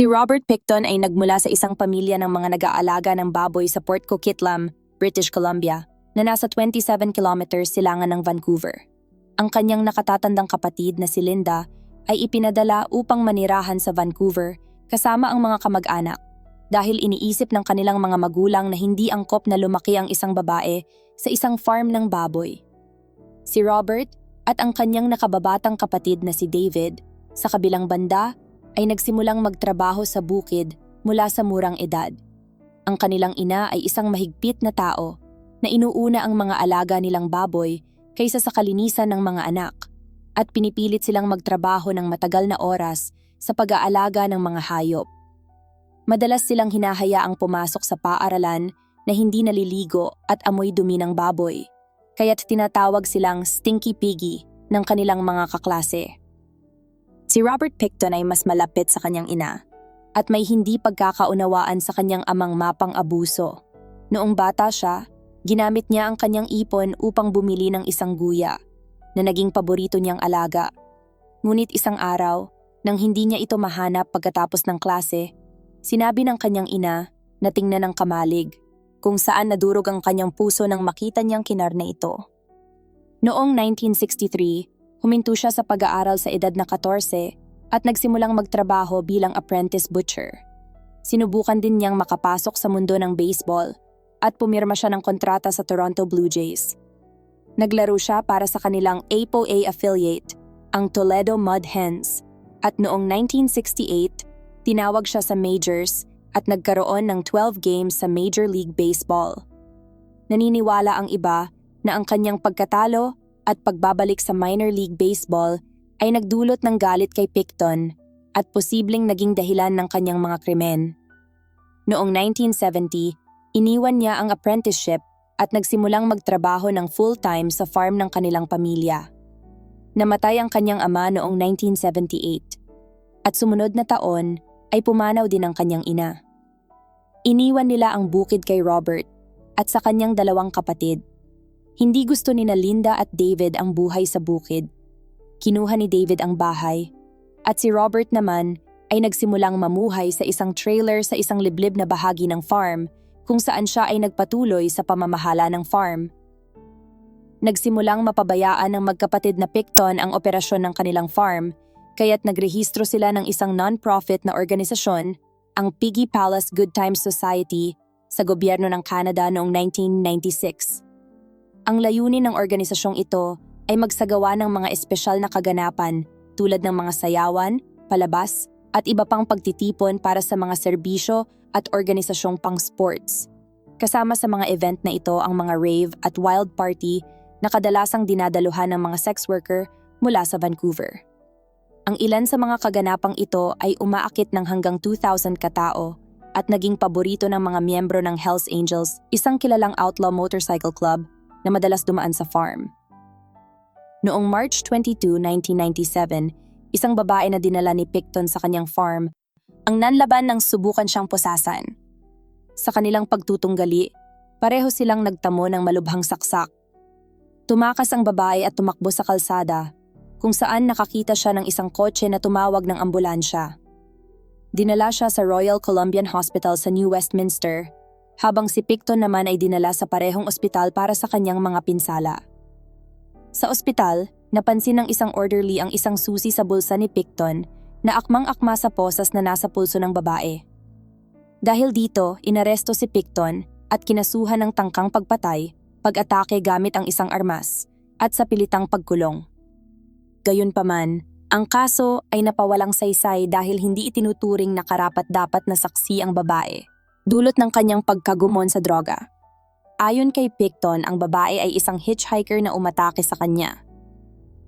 Si Robert Picton ay nagmula sa isang pamilya ng mga nag-aalaga ng baboy sa Port Coquitlam, British Columbia, na nasa 27 kilometers silangan ng Vancouver. Ang kanyang nakatatandang kapatid na si Linda ay ipinadala upang manirahan sa Vancouver kasama ang mga kamag-anak dahil iniisip ng kanilang mga magulang na hindi angkop na lumaki ang isang babae sa isang farm ng baboy. Si Robert at ang kanyang nakababatang kapatid na si David sa kabilang banda ay nagsimulang magtrabaho sa bukid mula sa murang edad. Ang kanilang ina ay isang mahigpit na tao na inuuna ang mga alaga nilang baboy kaysa sa kalinisan ng mga anak at pinipilit silang magtrabaho ng matagal na oras sa pag-aalaga ng mga hayop. Madalas silang hinahayaang pumasok sa paaralan na hindi naliligo at amoy dumi ng baboy, kaya't tinatawag silang stinky piggy ng kanilang mga kaklase. Si Robert Picton ay mas malapit sa kanyang ina at may hindi pagkakaunawaan sa kanyang amang mapang abuso. Noong bata siya, ginamit niya ang kanyang ipon upang bumili ng isang guya na naging paborito niyang alaga. Ngunit isang araw, nang hindi niya ito mahanap pagkatapos ng klase, sinabi ng kanyang ina na tingnan ng kamalig kung saan nadurog ang kanyang puso nang makita niyang kinarna ito. Noong 1963, huminto siya sa pag-aaral sa edad na 14 at nagsimulang magtrabaho bilang apprentice butcher. Sinubukan din niyang makapasok sa mundo ng baseball at pumirma siya ng kontrata sa Toronto Blue Jays. Naglaro siya para sa kanilang APOA affiliate, ang Toledo Mud Hens, at noong 1968, tinawag siya sa majors at nagkaroon ng 12 games sa Major League Baseball. Naniniwala ang iba na ang kanyang pagkatalo at pagbabalik sa minor league baseball ay nagdulot ng galit kay Picton at posibleng naging dahilan ng kanyang mga krimen. Noong 1970, iniwan niya ang apprenticeship at nagsimulang magtrabaho ng full-time sa farm ng kanilang pamilya. Namatay ang kanyang ama noong 1978 at sumunod na taon ay pumanaw din ang kanyang ina. Iniwan nila ang bukid kay Robert at sa kanyang dalawang kapatid. Hindi gusto ni Linda at David ang buhay sa bukid. Kinuha ni David ang bahay at si Robert naman ay nagsimulang mamuhay sa isang trailer sa isang liblib na bahagi ng farm kung saan siya ay nagpatuloy sa pamamahala ng farm. Nagsimulang mapabayaan ng magkapatid na Picton ang operasyon ng kanilang farm kaya't nagrehistro sila ng isang non-profit na organisasyon, ang Piggy Palace Good Times Society, sa gobyerno ng Canada noong 1996. Ang layunin ng organisasyong ito ay magsagawa ng mga espesyal na kaganapan tulad ng mga sayawan, palabas, at iba pang pagtitipon para sa mga serbisyo at organisasyong pang-sports. Kasama sa mga event na ito ang mga rave at wild party na kadalasang dinadaluhan ng mga sex worker mula sa Vancouver. Ang ilan sa mga kaganapang ito ay umaakit ng hanggang 2,000 katao at naging paborito ng mga miyembro ng Hells Angels, isang kilalang outlaw motorcycle club na madalas dumaan sa farm. Noong March 22, 1997, isang babae na dinala ni Picton sa kanyang farm ang nanlaban ng subukan siyang pusasan. Sa kanilang pagtutunggali, pareho silang nagtamo ng malubhang saksak. Tumakas ang babae at tumakbo sa kalsada kung saan nakakita siya ng isang kotse na tumawag ng ambulansya. Dinala siya sa Royal Columbian Hospital sa New Westminster, habang si Picton naman ay dinala sa parehong ospital para sa kanyang mga pinsala. Sa ospital, napansin ng isang orderly ang isang susi sa bulsa ni Picton na akmang-akma sa posas na nasa pulso ng babae. Dahil dito, inaresto si Picton at kinasuhan ng tangkang pagpatay, pag-atake gamit ang isang armas, at sa pilitang pagkulong. Gayunpaman, ang kaso ay napawalang saysay dahil hindi itinuturing na karapat-dapat na saksi ang babae, dulot ng kanyang pagkagumon sa droga. Ayon kay Picton, ang babae ay isang hitchhiker na umatake sa kanya.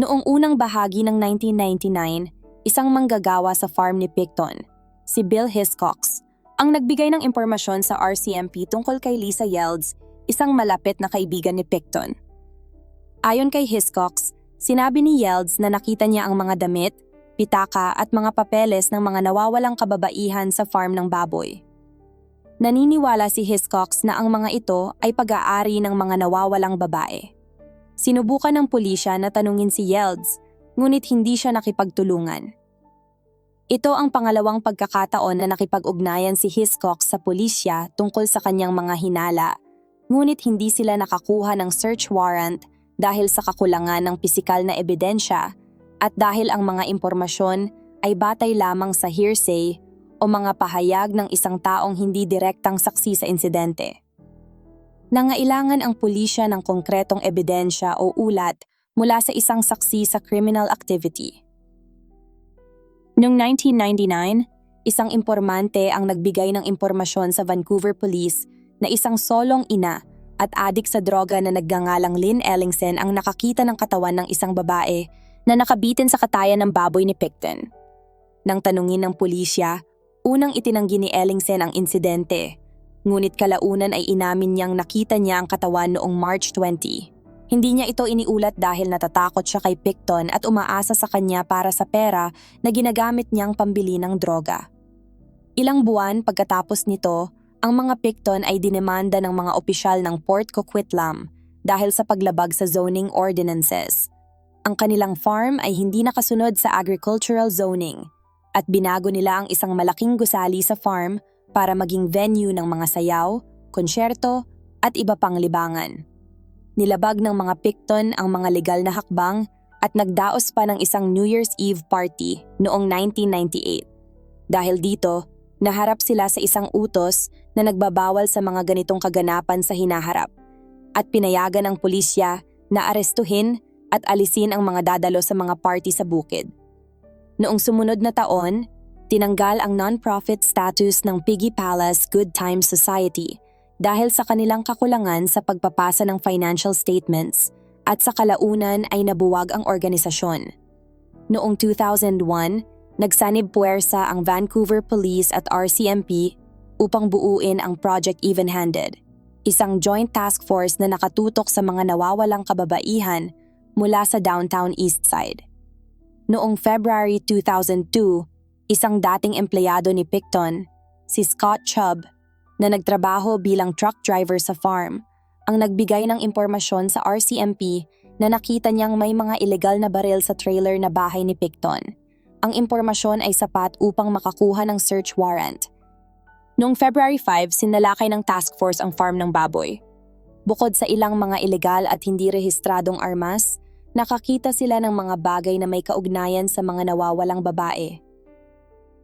Noong unang bahagi ng 1999, isang manggagawa sa farm ni Picton, si Bill Hiscox, ang nagbigay ng impormasyon sa RCMP tungkol kay Lisa Yelds, isang malapit na kaibigan ni Picton. Ayon kay Hiscox, Sinabi ni Yelds na nakita niya ang mga damit, pitaka at mga papeles ng mga nawawalang kababaihan sa farm ng baboy. Naniniwala si Hiscox na ang mga ito ay pag-aari ng mga nawawalang babae. Sinubukan ng pulisya na tanungin si Yelds, ngunit hindi siya nakipagtulungan. Ito ang pangalawang pagkakataon na nakipag-ugnayan si Hiscox sa pulisya tungkol sa kanyang mga hinala, ngunit hindi sila nakakuha ng search warrant dahil sa kakulangan ng pisikal na ebidensya at dahil ang mga impormasyon ay batay lamang sa hearsay o mga pahayag ng isang taong hindi direktang saksi sa insidente. Nangailangan ang pulisya ng konkretong ebidensya o ulat mula sa isang saksi sa criminal activity. Noong 1999, isang impormante ang nagbigay ng impormasyon sa Vancouver Police na isang solong ina at adik sa droga na nagngangalang Lynn Ellingson ang nakakita ng katawan ng isang babae na nakabitin sa katayan ng baboy ni Picton. Nang tanungin ng pulisya, unang itinanggi ni Ellingson ang insidente, ngunit kalaunan ay inamin niyang nakita niya ang katawan noong March 20. Hindi niya ito iniulat dahil natatakot siya kay Picton at umaasa sa kanya para sa pera na ginagamit niyang pambili ng droga. Ilang buwan pagkatapos nito, ang mga Picton ay dinemanda ng mga opisyal ng Port Coquitlam dahil sa paglabag sa zoning ordinances. Ang kanilang farm ay hindi nakasunod sa agricultural zoning at binago nila ang isang malaking gusali sa farm para maging venue ng mga sayaw, konsyerto at iba pang libangan. Nilabag ng mga Picton ang mga legal na hakbang at nagdaos pa ng isang New Year's Eve party noong 1998. Dahil dito, naharap sila sa isang utos na nagbabawal sa mga ganitong kaganapan sa hinaharap at pinayagan ng pulisya na arestuhin at alisin ang mga dadalo sa mga party sa bukid. Noong sumunod na taon, tinanggal ang non-profit status ng Piggy Palace Good Times Society dahil sa kanilang kakulangan sa pagpapasa ng financial statements at sa kalaunan ay nabuwag ang organisasyon. Noong 2001, nagsanib puwersa ang Vancouver Police at RCMP upang buuin ang Project Even-Handed, isang joint task force na nakatutok sa mga nawawalang kababaihan mula sa downtown East Side. Noong February 2002, isang dating empleyado ni Picton, si Scott Chubb, na nagtrabaho bilang truck driver sa farm, ang nagbigay ng impormasyon sa RCMP na nakita niyang may mga ilegal na baril sa trailer na bahay ni Picton. Ang impormasyon ay sapat upang makakuha ng search warrant – Noong February 5, sinalakay ng task force ang farm ng baboy. Bukod sa ilang mga ilegal at hindi rehistradong armas, nakakita sila ng mga bagay na may kaugnayan sa mga nawawalang babae.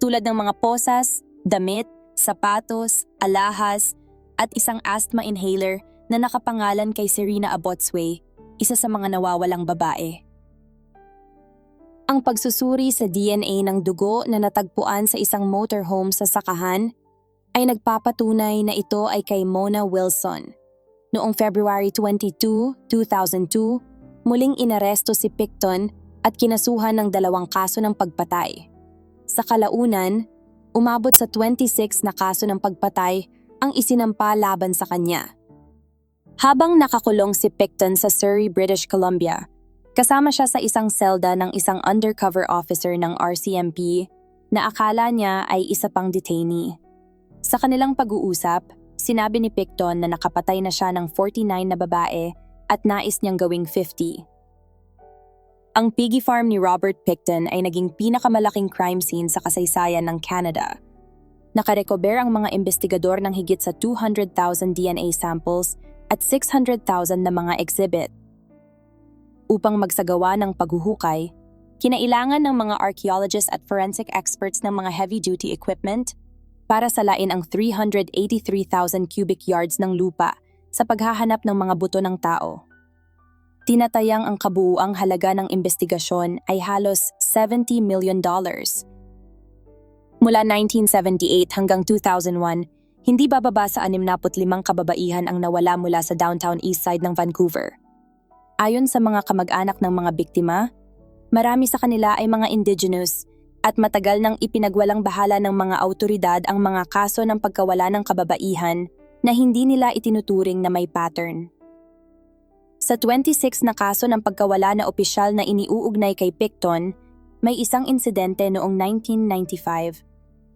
Tulad ng mga posas, damit, sapatos, alahas, at isang asthma inhaler na nakapangalan kay Serena Abotsway, isa sa mga nawawalang babae. Ang pagsusuri sa DNA ng dugo na natagpuan sa isang motorhome sa Sakahan ay nagpapatunay na ito ay kay Mona Wilson. Noong February 22, 2002, muling inaresto si Picton at kinasuhan ng dalawang kaso ng pagpatay. Sa kalaunan, umabot sa 26 na kaso ng pagpatay ang isinampa laban sa kanya. Habang nakakulong si Picton sa Surrey, British Columbia, kasama siya sa isang selda ng isang undercover officer ng RCMP na akala niya ay isa pang detainee. Sa kanilang pag-uusap, sinabi ni Picton na nakapatay na siya ng 49 na babae at nais niyang gawing 50. Ang piggy farm ni Robert Picton ay naging pinakamalaking crime scene sa kasaysayan ng Canada. Nakarekober ang mga investigador ng higit sa 200,000 DNA samples at 600,000 na mga exhibit. Upang magsagawa ng paghuhukay, kinailangan ng mga archaeologists at forensic experts ng mga heavy-duty equipment, para salain ang 383,000 cubic yards ng lupa sa paghahanap ng mga buto ng tao. Tinatayang ang kabuuang halaga ng investigasyon ay halos 70 million dollars. Mula 1978 hanggang 2001, hindi bababa sa 65 kababaihan ang nawala mula sa downtown east side ng Vancouver. Ayon sa mga kamag-anak ng mga biktima, marami sa kanila ay mga indigenous at matagal nang ipinagwalang bahala ng mga autoridad ang mga kaso ng pagkawala ng kababaihan na hindi nila itinuturing na may pattern. Sa 26 na kaso ng pagkawala na opisyal na iniuugnay kay Picton, may isang insidente noong 1995,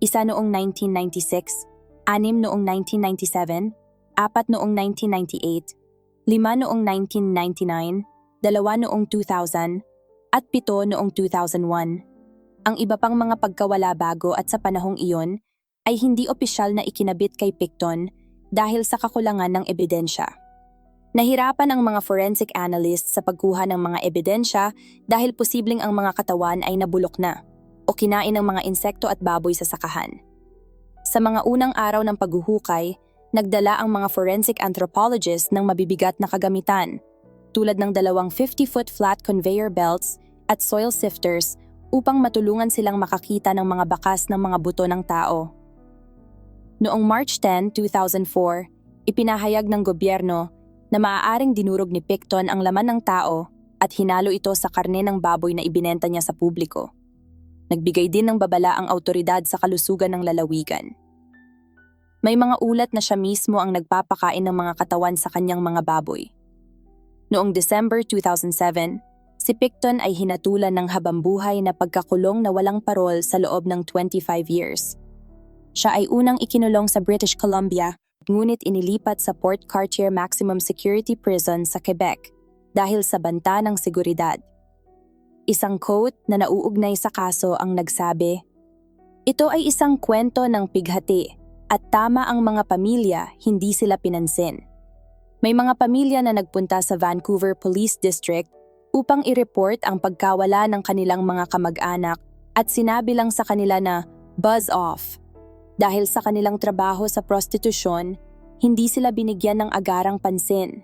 isa noong 1996, anim noong 1997, apat noong 1998, lima noong 1999, dalawa noong 2000, at pito noong 2001. Ang iba pang mga pagkawala bago at sa panahong iyon ay hindi opisyal na ikinabit kay Picton dahil sa kakulangan ng ebidensya. Nahirapan ang mga forensic analysts sa pagkuha ng mga ebidensya dahil posibleng ang mga katawan ay nabulok na o kinain ng mga insekto at baboy sa sakahan. Sa mga unang araw ng paghuhukay, nagdala ang mga forensic anthropologists ng mabibigat na kagamitan tulad ng dalawang 50-foot flat conveyor belts at soil sifters upang matulungan silang makakita ng mga bakas ng mga buto ng tao. Noong March 10, 2004, ipinahayag ng gobyerno na maaaring dinurog ni Picton ang laman ng tao at hinalo ito sa karne ng baboy na ibinenta niya sa publiko. Nagbigay din ng babala ang autoridad sa kalusugan ng lalawigan. May mga ulat na siya mismo ang nagpapakain ng mga katawan sa kanyang mga baboy. Noong December 2007, si Picton ay hinatulan ng habambuhay na pagkakulong na walang parol sa loob ng 25 years. Siya ay unang ikinulong sa British Columbia ngunit inilipat sa Port Cartier Maximum Security Prison sa Quebec dahil sa banta ng seguridad. Isang quote na nauugnay sa kaso ang nagsabi, Ito ay isang kwento ng pighati at tama ang mga pamilya, hindi sila pinansin. May mga pamilya na nagpunta sa Vancouver Police District upang i-report ang pagkawala ng kanilang mga kamag-anak at sinabi lang sa kanila na buzz off. Dahil sa kanilang trabaho sa prostitusyon, hindi sila binigyan ng agarang pansin.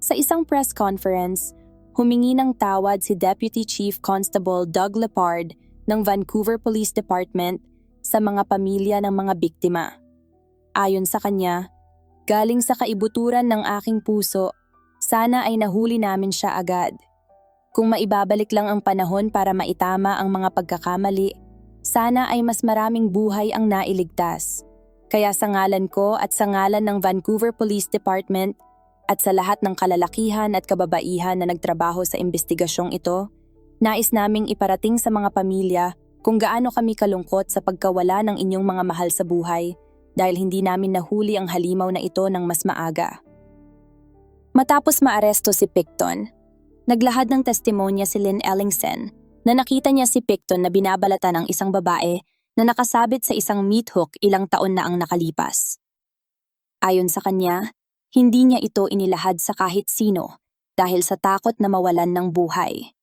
Sa isang press conference, humingi ng tawad si Deputy Chief Constable Doug Lepard ng Vancouver Police Department sa mga pamilya ng mga biktima. Ayon sa kanya, galing sa kaibuturan ng aking puso, sana ay nahuli namin siya agad. Kung maibabalik lang ang panahon para maitama ang mga pagkakamali, sana ay mas maraming buhay ang nailigtas. Kaya sa ngalan ko at sa ngalan ng Vancouver Police Department at sa lahat ng kalalakihan at kababaihan na nagtrabaho sa investigasyong ito, nais naming iparating sa mga pamilya kung gaano kami kalungkot sa pagkawala ng inyong mga mahal sa buhay dahil hindi namin nahuli ang halimaw na ito ng mas maaga. Matapos maaresto si Picton, naglahad ng testimonya si Lynn Ellingson na nakita niya si Picton na binabalatan ng isang babae na nakasabit sa isang meat hook ilang taon na ang nakalipas. Ayon sa kanya, hindi niya ito inilahad sa kahit sino dahil sa takot na mawalan ng buhay.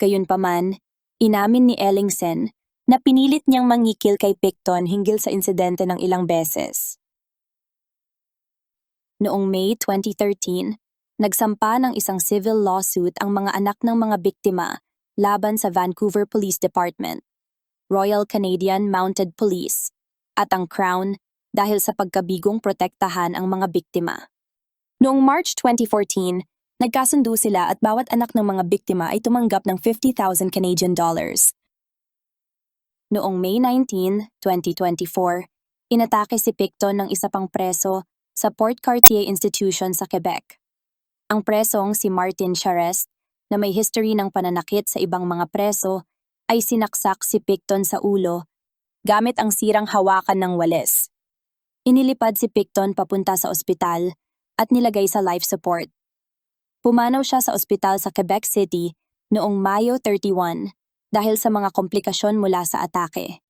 Gayunpaman, inamin ni Ellingson na pinilit niyang mangikil kay Picton hinggil sa insidente ng ilang beses. Noong May 2013, nagsampa ng isang civil lawsuit ang mga anak ng mga biktima laban sa Vancouver Police Department, Royal Canadian Mounted Police, at ang Crown dahil sa pagkabigong protektahan ang mga biktima. Noong March 2014, nagkasundo sila at bawat anak ng mga biktima ay tumanggap ng 50,000 Canadian dollars. Noong May 19, 2024, inatake si Picton ng isa pang preso sa Port Cartier Institution sa Quebec. Ang presong si Martin Charest na may history ng pananakit sa ibang mga preso ay sinaksak si Picton sa ulo gamit ang sirang hawakan ng walis. Inilipad si Picton papunta sa ospital at nilagay sa life support. Pumanaw siya sa ospital sa Quebec City noong Mayo 31 dahil sa mga komplikasyon mula sa atake.